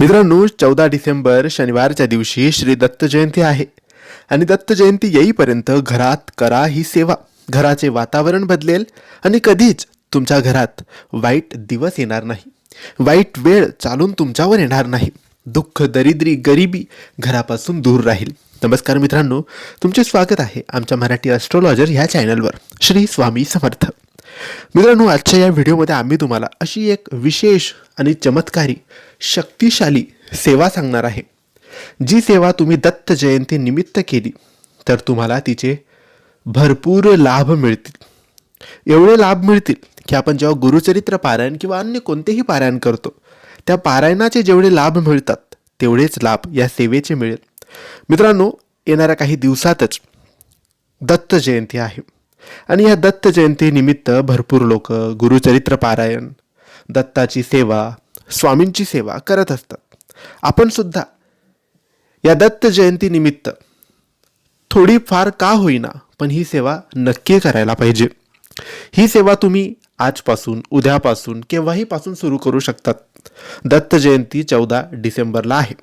मित्रांनो चौदा डिसेंबर शनिवारच्या दिवशी श्री दत्त जयंती आहे. आणि दत्त जयंती येईपर्यंत घरात करा ही सेवा. घराचे वातावरण बदलेल आणि कधीच तुमच्या घरात वाईट दिवस येणार नाही. वाईट वेळ चालून तुमच्यावर येणार नाही. दुःख दरिद्री गरिबी घरापासून दूर राहील. नमस्कार मित्रांनो तुमचे स्वागत आहे आमच्या मराठी ॲस्ट्रॉलॉजर ह्या चॅनलवर श्री स्वामी समर्थ. मित्रांनो आजच्या या व्हिडिओमध्ये आम्ही तुम्हाला अशी एक विशेष आणि चमत्कारी शक्तिशाली सेवा सांगणार आहे. जी सेवा तुम्ही दत्त जयंती निमित्त केली तर तुम्हाला तिचे भरपूर लाभ मिळतील. एवढे लाभ मिळतील की आपण जेव्हा गुरुचरित्र पारायण किंवा अन्य कोणतेही पारायण करतो त्या पारायणाचे जेवढे लाभ मिळतात तेवढेच लाभ या सेवेचे मिळेल. मित्रांनो येणाऱ्या काही दिवसातच दत्त जयंती आहे. आणि या दत्त जयंतीनिमित्त भरपूर लोक गुरुचरित्र पारायण दत्ताची सेवा स्वामींची सेवा करत असतात. आपण सुद्धा या दत्त जयंतीनिमित्त थोडीफार का होईना पण ही सेवा नक्की करायला पाहिजे. ही सेवा तुम्ही आजपासून उद्यापासून केव्हाही पासून सुरू करू शकतात. दत्त जयंती चौदा डिसेंबरला आहे.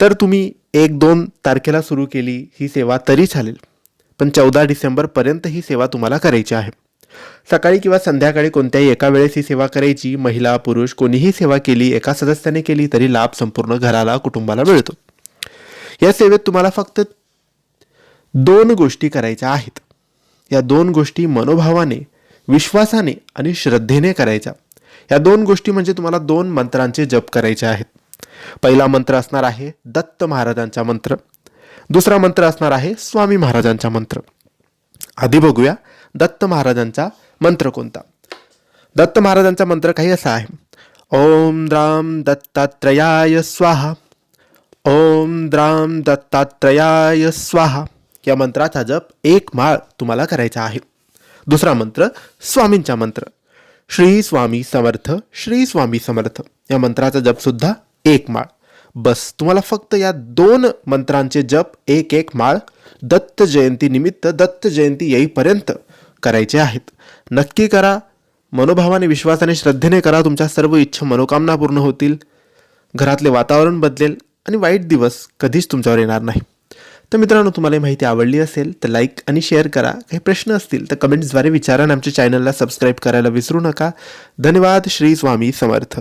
तर तुम्ही एक दोन तारखेला सुरू केली ही सेवा तरी चालेल. पण चौदा डिसेंबरपर्यंत ही सेवा तुम्हाला करायची आहे. सकाळी किंवा संध्याकाळी कोणत्याही एका वेळेस ही सेवा करायची महिला पुरुष कोणीही सेवा केली एका सदस्याने केली तरी लाभ संपूर्ण घराला कुटुंबाला मिळतो. या सेवेत तुम्हाला फक्त दोन गोष्टी करायच्या आहेत. या दोन गोष्टी मनोभावाने विश्वासाने आणि श्रद्धेने करायच्या. या दोन गोष्टी म्हणजे तुम्हाला दोन मंत्रांचे जप करायचे आहेत. पहिला मंत्र असणार आहे दत्त महाराजांचा मंत्र. दुसरा मंत्र असणार आहे स्वामी महाराजांचा मंत्र. आधी बघूया दत्त महाराजांचा मंत्र कोणता. दत्त महाराजांचा मंत्र काही असा आहे. ओम द्राम दत्तात्रयाय स्वाहा. ओम द्राम दत्तात्रयाय स्वाहा. या मंत्राचा जप एक माळ तुम्हाला करायचा आहे. दुसरा मंत्र स्वामींचा मंत्र. श्री स्वामी समर्थ श्री स्वामी समर्थ. या मंत्राचा जपसुद्धा एक माळ. बस तुम्हाला फक्त या दोन मंत्रांचे जप एक एक माळ दत्त जयंती निमित्त दत्त जयंती येईपर्यंत करायचे आहेत. नक्की करा. मनोभावाने विश्वासाने श्रद्धेने करा. तुमच्या सर्व इच्छा मनोकामना पूर्ण होतील. घरातले वातावरण बदलेल आणि वाईट दिवस कधीच तुमच्यावर येणार नाही. तर मित्रांनो तुम्हाला माहिती आवडली असेल तर लाईक आणि शेअर करा. काही प्रश्न असतील तर कमेंट्सद्वारे विचारा आणि आमच्या चॅनलला सबस्क्राईब करायला विसरू नका. धन्यवाद. श्री स्वामी समर्थ.